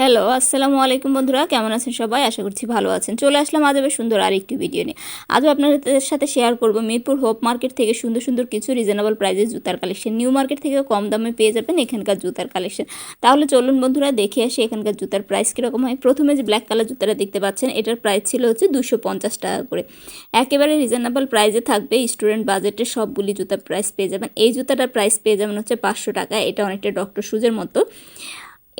Hello আসসালামু আলাইকুম বন্ধুরা, কেমন আছেন সবাই? আশা করছি ভালো আছেন। চলে আসলাম আজ আবার সুন্দর আরেকটি ভিডিও নিয়ে। আজও আপনাদের সাথে শেয়ার করব মিরপুর হোপ মার্কেট থেকে সুন্দর সুন্দর কিছু রিজনেবল প্রাইজে জুতার কালেকশন নিউ মার্কেট থেকেও কম দামে পেয়ে যাবেন এখানকার জুতার কালেকশন তাহলে চলুন বন্ধুরা, দেখে আসি এখানকার জুতার প্রাইস কীরকম হয়। প্রথমে যে ব্ল্যাক কালার জুতাটা দেখতে পাচ্ছেন, এটার প্রাইস ছিল হচ্ছে দুশো পঞ্চাশ টাকা করে। একেবারে রিজনেবল প্রাইজে থাকবে স্টুডেন্ট বাজেটে সবগুলি জুতার প্রাইস পেয়ে যাবেন। এই জুতাটার প্রাইস পেয়ে যাবেন হচ্ছে পাঁচশো টাকা। এটা অনেকটা ডক্টর শুজের মতো।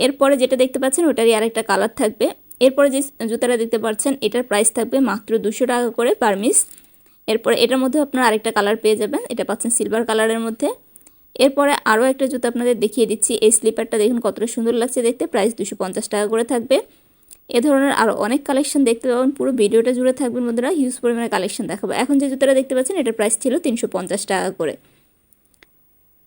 এরপরে যেটা দেখতে পাচ্ছেন, ওটারই আরেকটা কালার থাকবে। এরপরে যে জুতাটা দেখতে পাচ্ছেন, এটার প্রাইস থাকবে মাত্র দুশো টাকা করে পার মিস এরপরে এটার মধ্যে আপনারা আরেকটা কালার পেয়ে যাবেন, এটা পাচ্ছেন সিলভার কালারের মধ্যে। এরপরে আরও একটা জুতো আপনাদের দেখিয়ে দিচ্ছি, এই স্লিপারটা দেখুন কতটা সুন্দর লাগছে দেখতে প্রাইস দুশো টাকা করে থাকবে। এ ধরনের আরও অনেক কালেকশন দেখতে পাবেন, পুরো ভিডিওটা জুড়ে থাকবেন বন্ধুরা হিউজ পরিমাণে কালেকশন দেখাবো। এখন যে জুতোটা দেখতে পাচ্ছেন, এটার প্রাইস ছিল তিনশো পঞ্চাশ টাকা করে।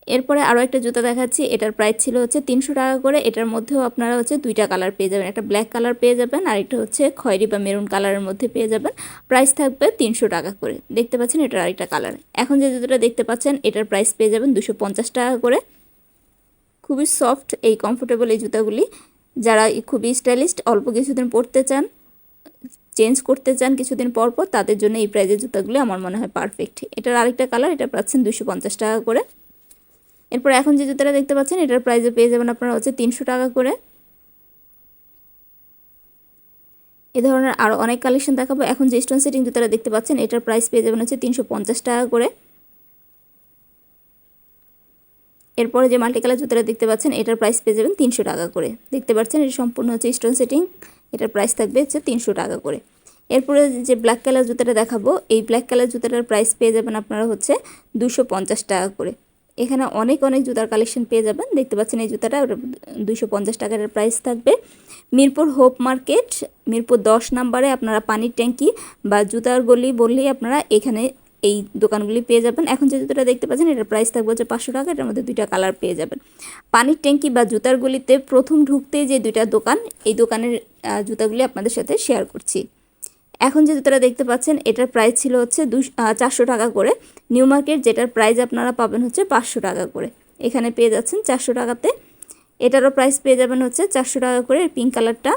এরপরে আরও একটা জুতা দেখাচ্ছি, এটার প্রাইস ছিল হচ্ছে তিনশো টাকা করে, এটার মধ্যেও আপনারা হচ্ছে দুইটা কালার পেয়ে যাবেন। একটা ব্ল্যাক কালার পেয়ে যাবেন আর একটা হচ্ছে খয়েরি বা মেরুন কালারের মধ্যে পেয়ে যাবেন। প্রাইস থাকবে তিনশো টাকা করে। দেখতে পাচ্ছেন এটার আরেকটা কালার এখন যে জুতোটা দেখতে পাচ্ছেন, এটার প্রাইস পেয়ে যাবেন দুশো টাকা করে। খুবই সফট এই কমফোর্টেবল এই জুতাগুলি। যারা খুবই স্টাইলিস্ট অল্প কিছুদিন পরতে চান চেঞ্জ করতে চান কিছুদিন পর পর, তাদের জন্য এই প্রাইজের জুতাগুলি আমার মনে হয় পারফেক্ট এটার আরেকটা কালার এটা পাচ্ছেন দুশো টাকা করে। এরপর এখন যে জুতোটা দেখতে পাচ্ছেন, এটার প্রাইসে পেয়ে যাবেন আপনারা হচ্ছে তিনশো টাকা করে। এ ধরনের আরও অনেক কালেকশন দেখাবো। এখন যে স্টোন সেটিং জুতোটা দেখতে পাচ্ছেন, এটার প্রাইস পেয়ে যাবেন হচ্ছে তিনশো পঞ্চাশ টাকা করে। এরপরে যে মাল্টি কালার জুতোটা দেখতে পাচ্ছেন, এটার প্রাইস পেয়ে যাবেন তিনশো টাকা করে। দেখতে পাচ্ছেন, এটা সম্পূর্ণ হচ্ছে স্টোন সেটিং এটার প্রাইস থাকবে হচ্ছে তিনশো টাকা করে। এরপরে যে ব্ল্যাক কালার জুতোটা দেখাবো, এই ব্ল্যাক কালার জুতোটার প্রাইস পেয়ে যাবেন আপনারা হচ্ছে দুশো টাকা করে। এখানে অনেক অনেক জুতার কালেকশন পেয়ে যাবেন। দেখতে পাচ্ছেন এই জুতাটা দুশো পঞ্চাশ টাকার প্রাইস থাকবে। মিরপুর হোপ মার্কেট মিরপুর দশ নাম্বারে আপনারা পানির ট্যাঙ্কি বা জুতার গলি বললেই আপনারা এখানে এই দোকানগুলি পেয়ে যাবেন। এখন যে জুতোটা দেখতে পাচ্ছেন, এটার প্রাইস থাকবে হচ্ছে পাঁচশো টাকা, এটার মধ্যে দুইটা কালার পেয়ে যাবেন। পানির ট্যাঙ্কি বা জুতার গলিতে প্রথম ঢুকতে যে দুইটা দোকান, এই দোকানের জুতাগুলি আপনাদের সাথে শেয়ার করছি। এখন যে জুতোটা দেখতে পাচ্ছেন, এটার প্রাইস ছিল হচ্ছে দু চারশো টাকা করে। নিউ মার্কেট যেটার প্রাইস আপনারা পাবেন হচ্ছে পাঁচশো টাকা করে। এখানে পেয়ে যাচ্ছেন চারশো টাকাতে। এটারও প্রাইস পেয়ে যাবেন হচ্ছে চারশো টাকা করে পিঙ্ক কালারটা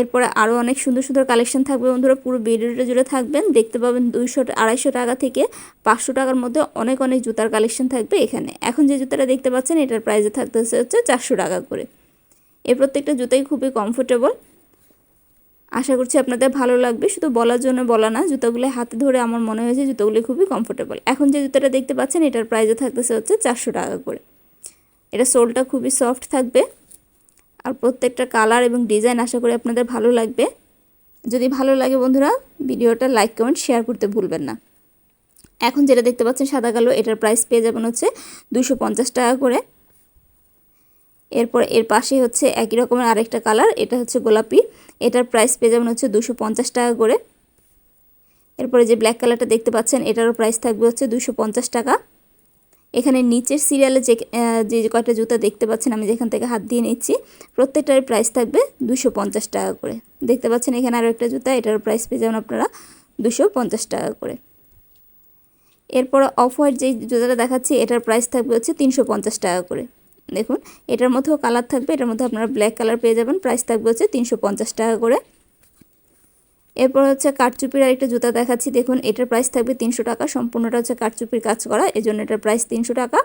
এরপরে আরও অনেক সুন্দর সুন্দর কালেকশন থাকবে বন্ধুরা, পুরো ভিডিওটা জুড়ে থাকবেন। দেখতে পাবেন দুইশো, আড়াইশো টাকা থেকে পাঁচশো টাকার মধ্যে অনেক অনেক জুতার কালেকশন থাকবে এখানে। এখন যে জুতাটা দেখতে পাচ্ছেন, এটার প্রাইসে থাকতে হচ্ছে চারশো টাকা করে। এই প্রত্যেকটা জুতাই খুবই কমফোর্টেবল আশা করছি আপনাদের ভালো লাগবে। শুধু বলার জন্য বলা না, জুতোগুলো হাতে ধরে আমার মনে হয়েছে জুতোগুলি খুবই কমফোর্টেবল এখন যে জুতোটা দেখতে পাচ্ছেন, এটার প্রাইসও থাকতেছে হচ্ছে চারশো টাকা করে। এটা সোলটা খুবই সফট থাকবে। আর প্রত্যেকটা কালার এবং ডিজাইন আশা করি আপনাদের ভালো লাগবে। যদি ভালো লাগে বন্ধুরা, ভিডিওটা লাইক কমেন্ট শেয়ার করতে ভুলবেন না। এখন যেটা দেখতে পাচ্ছেন সাদা কালো, এটার প্রাইস পেয়ে যাবেন হচ্ছে দুশো টাকা করে। এরপর এর পাশে হচ্ছে একই রকমের আরেকটা কালার, এটা হচ্ছে গোলাপি। এটার প্রাইস পেয়ে যাবেন হচ্ছে দুশো টাকা করে। এরপরে যে ব্ল্যাক কালারটা দেখতে পাচ্ছেন, এটারও প্রাইস থাকবে হচ্ছে দুশো টাকা। এখানে নিচের সিরিয়ালে যে যে কয়টা জুতা দেখতে পাচ্ছেন, আমি যেখান থেকে হাত দিয়ে নিচ্ছি প্রত্যেকটার প্রাইস থাকবে দুশো টাকা করে। দেখতে পাচ্ছেন এখানে আরও একটা জুতা এটার প্রাইস পেয়ে যাবেন আপনারা দুশো টাকা করে। এরপর অফ হোয়াইট যে জুতাটা দেখাচ্ছি, এটার প্রাইস থাকবে হচ্ছে তিনশো পঞ্চাশ টাকা করে। দেখুন, এটার মধ্যেও কালার থাকবে, এটার মধ্যে আপনারা ব্ল্যাক কালার পেয়ে যাবেন। প্রাইস থাকবে হচ্ছে তিনশো পঞ্চাশ টাকা করে। এরপর হচ্ছে কাঠচুপির আরেকটা জুতা দেখাচ্ছি। দেখুন, এটার প্রাইস থাকবে তিনশো টাকা। সম্পূর্ণটা হচ্ছে কাঠচুপির কাজ করা এই জন্য এটার প্রাইস তিনশো টাকা।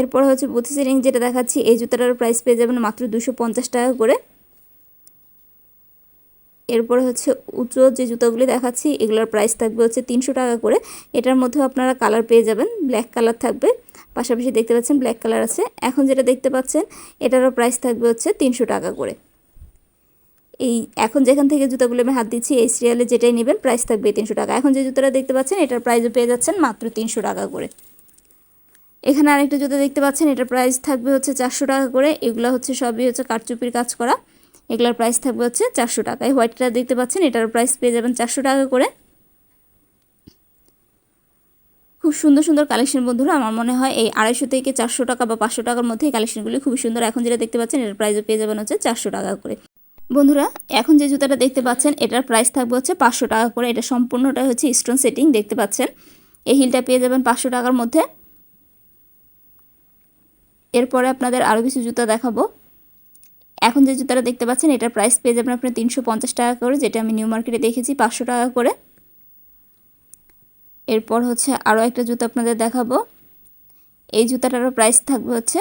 এরপর হচ্ছে বুথি সিরিং যেটা দেখাচ্ছি, এই জুতাটার প্রাইস পেয়ে যাবেন মাত্র দুশো টাকা করে। এরপরে হচ্ছে উঁচু যে জুতোগুলি দেখাচ্ছি, এগুলোর প্রাইস থাকবে হচ্ছে তিনশো টাকা করে। এটার মধ্যেও আপনারা কালার পেয়ে যাবেন ব্ল্যাক কালার থাকবে। পাশাপাশি দেখতে পাচ্ছেন ব্ল্যাক কালার আছে। এখন যেটা দেখতে পাচ্ছেন, এটারও প্রাইস থাকবে হচ্ছে তিনশো টাকা করে। এই এখন যেখান থেকে জুতোগুলো আমি হাত দিচ্ছি, এই সিরিয়ালে যেটাই নেবেন প্রাইস থাকবে তিনশো টাকা। এখন যে জুতোটা দেখতে পাচ্ছেন, এটার প্রাইসও পেয়ে যাচ্ছেন মাত্র তিনশো টাকা করে। এখানে আরেকটা জুতো দেখতে পাচ্ছেন, এটার প্রাইস থাকবে হচ্ছে চারশো টাকা করে। এগুলো হচ্ছে সবই হচ্ছে কাঠচুপির কাজ করা। এগুলোর প্রাইস থাকবে হচ্ছে চারশো টাকা। এই হোয়াইটটা দেখতে পাচ্ছেন, এটার প্রাইস পেয়ে যাবেন চারশো টাকা করে। খুব সুন্দর সুন্দর কালেকশন বন্ধুরা, আমার মনে হয় এই আড়াইশো থেকে চারশো টাকা বা পাঁচশো টাকার মধ্যে এই কালেকশনগুলি খুবই সুন্দর। এখন যেটা দেখতে পাচ্ছেন, এটার প্রাইসও পেয়ে যাবেন হচ্ছে চারশো টাকা করে। বন্ধুরা, এখন যে জুতাটা দেখতে পাচ্ছেন, এটার প্রাইস থাকবে হচ্ছে পাঁচশো টাকা করে। এটা সম্পূর্ণটাই হচ্ছে স্টোন সেটিং দেখতে পাচ্ছেন? এই হিলটা পেয়ে যাবেন পাঁচশো টাকার মধ্যে। এরপরে আপনাদের আরও কিছু জুতা দেখাবো। এখন যে জুতাটা দেখতে পাচ্ছেন, এটার প্রাইস পেয়ে যাবেন আপনার তিনশো পঞ্চাশ টাকা করে, যেটা আমি নিউ মার্কেটে দেখেছি, পাঁচশো টাকা করে। এরপর হচ্ছে আরও একটা জুতো আপনাদের দেখাবো। এই জুতাটারও প্রাইস থাকবে হচ্ছে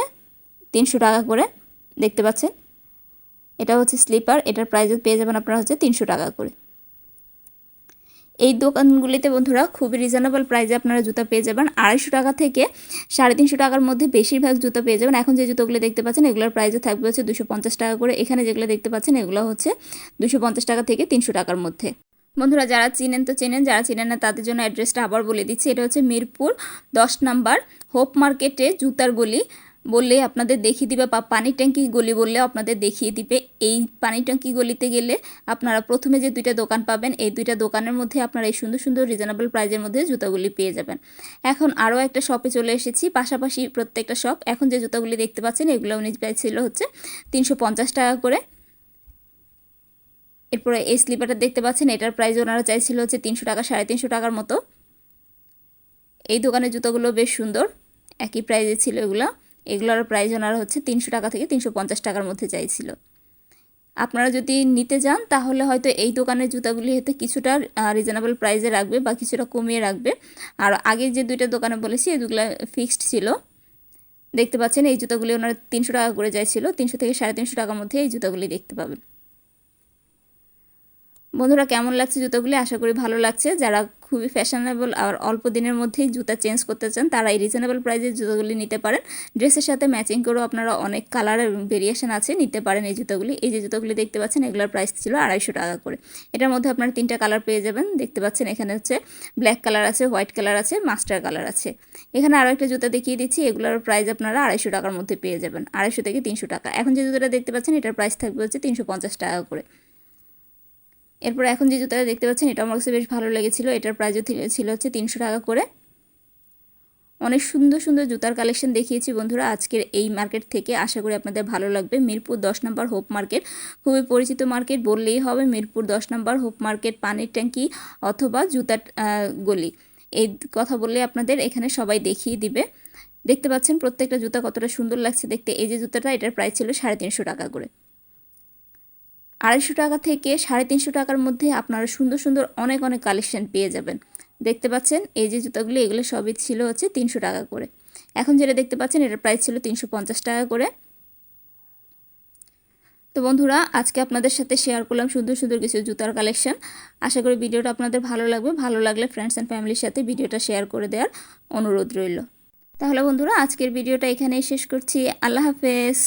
তিনশো টাকা করে, দেখতে পাচ্ছেন? এটা হচ্ছে স্লিপার এটার প্রাইসও পেয়ে যাবেন আপনারা হচ্ছে তিনশো টাকা করে। এই দোকানগুলিতে বন্ধুরা খুবই রিজনেবল প্রাইসে আপনারা জুতা পেয়ে যাবেন। আড়াইশো টাকা থেকে সাড়ে তিনশো টাকার মধ্যে বেশিরভাগ জুতো পেয়ে যাবেন। এখন যে জুতোগুলো দেখতে পাচ্ছেন, এগুলোর প্রাইসও থাকবে হচ্ছে দুশো পঞ্চাশ টাকা করে। এখানে যেগুলো দেখতে পাচ্ছেন, এগুলো হচ্ছে দুশো পঞ্চাশ টাকা থেকে তিনশো টাকার মধ্যে। বন্ধুরা, যারা চিনেন তো চেনেন, যারা চিনেন না তাদের জন্য অ্যাড্রেসটা আবার বলে দিচ্ছি। এটা হচ্ছে মিরপুর দশ নাম্বার হোপ মার্কেটে জুতার গলি। বললে আপনাদের দেখিয়ে দিবে বা পানি ট্যাঙ্কি গলি বললে আপনাদের দেখিয়ে দিবে। এই পানি ট্যাঙ্কি গলিতে গেলে আপনারা প্রথমে যে দুইটা দোকান পাবেন, এই দুইটা দোকানের মধ্যে আপনারা এই সুন্দর সুন্দর রিজনেবল প্রাইজের মধ্যে জুতাগুলি পেয়ে যাবেন। এখন আরও একটা শপে চলে এসেছি, পাশাপাশি প্রত্যেকটা শপ এখন যে জুতাগুলি দেখতে পাচ্ছেন এগুলো উনি ছিল হচ্ছে তিনশো পঞ্চাশ টাকা করে। এরপরে এই স্লিপারটা দেখতে পাচ্ছেন, এটার প্রাইস ওনারা চাইছিল হচ্ছে তিনশো টাকা, সাড়ে তিনশো টাকার মতো। এই দোকানের জুতোগুলো বেশ সুন্দর, একই প্রাইজে ছিল এগুলো। এগুলোর প্রাইস ওনারা হচ্ছে তিনশো টাকা থেকে তিনশো পঞ্চাশ টাকার মধ্যে চাইছিল। আপনারা যদি নিতে যান, তাহলে হয়তো এই দোকানের জুতাগুলি হয়তো কিছুটা রিজনেবল প্রাইসে রাখবে বা কিছুটা কমিয়ে রাখবে। আর আগে যে দুইটা দোকানে বলেছি, এগুলো ফিক্সড ছিল। দেখতে পাচ্ছেন, এই জুতাগুলি ওনারা তিনশো টাকা করে চাইছিল, তিনশো থেকে সাড়ে তিনশো টাকার মধ্যে এই জুতাগুলি দেখতে পাবেন। বন্ধুরা, কেমন লাগছে জুতোগুলি? আশা করি ভালো লাগছে। যারা খুবই ফ্যাশনেবল আর অল্প দিনের মধ্যেই জুতা চেঞ্জ করতে চান তারা এই রিজনেবল প্রাইসের জুতোগুলি নিতে পারেন। ড্রেসের সাথে ম্যাচিং করেও আপনারা অনেক কালারের ভেরিয়েশন আছে, নিতে পারেন এই জুতোগুলি। এই যে জুতোগুলি দেখতে পাচ্ছেন, এগুলোর প্রাইস ছিল আড়াইশো টাকা করে। এটার মধ্যে আপনারা তিনটা কালার পেয়ে যাবেন। দেখতে পাচ্ছেন এখানে হচ্ছে ব্ল্যাক কালার আছে হোয়াইট কালার আছে মাস্টার কালার আছে। এখানে আরও একটা জুতা দেখিয়ে দিচ্ছি, এগুলোর প্রাইস আপনারা আড়াইশো টাকার মধ্যে পেয়ে যাবেন, আড়াইশো থেকে তিনশো টাকা। এখন যে জুতোটা দেখতে পাচ্ছেন, এটার প্রাইস থাকবে হচ্ছে তিনশো পঞ্চাশ টাকা করে। এরপর এখন যে জুতাটা দেখতে পাচ্ছেন, এটা আমার কাছে বেশ ভালো লেগেছিলো। এটার প্রাইজও ছিল হচ্ছে তিনশো টাকা করে। অনেক সুন্দর সুন্দর জুতার কালেকশন দেখিয়েছি বন্ধুরা। আজকের এই মার্কেট থেকে আশা করি আপনাদের ভালো লাগবে। মিরপুর দশ নম্বর হোপ মার্কেট খুবই পরিচিত মার্কেট বললেই হবে। মিরপুর দশ নম্বর হোপ মার্কেট পানির ট্যাঙ্কি অথবা জুতার গলি। এই কথা বললে আপনাদের এখানে সবাই দেখিয়ে দিবে। দেখতে পাচ্ছেন প্রত্যেকটা জুতা কতটা সুন্দর লাগছে দেখতে। এই যে জুতাটা, এটার প্রাইস ছিল সাড়ে তিনশো টাকা করে। আড়াইশো টাকা থেকে সাড়ে তিনশো টাকার মধ্যে আপনারা সুন্দর সুন্দর অনেক অনেক কালেকশন পেয়ে যাবেন। দেখতে পাচ্ছেন, এই যে জুতাগুলো, এগুলো সবই ছিল হচ্ছে তিনশো টাকা করে। এখন যেটা দেখতে পাচ্ছেন, এটার প্রাইস ছিল তিনশো পঞ্চাশ টাকা করে। তো বন্ধুরা, আজকে আপনাদের সাথে শেয়ার করলাম সুন্দর সুন্দর কিছু জুতার কালেকশন আশা করি ভিডিওটা আপনাদের ভালো লাগবে। ভালো লাগলে ফ্রেন্ডস অ্যান্ড ফ্যামিলির সাথে ভিডিওটা শেয়ার করে দেওয়ার অনুরোধ রইল। তাহলে বন্ধুরা, আজকের ভিডিওটা এখানেই শেষ করছি। আল্লাহ হাফেজ।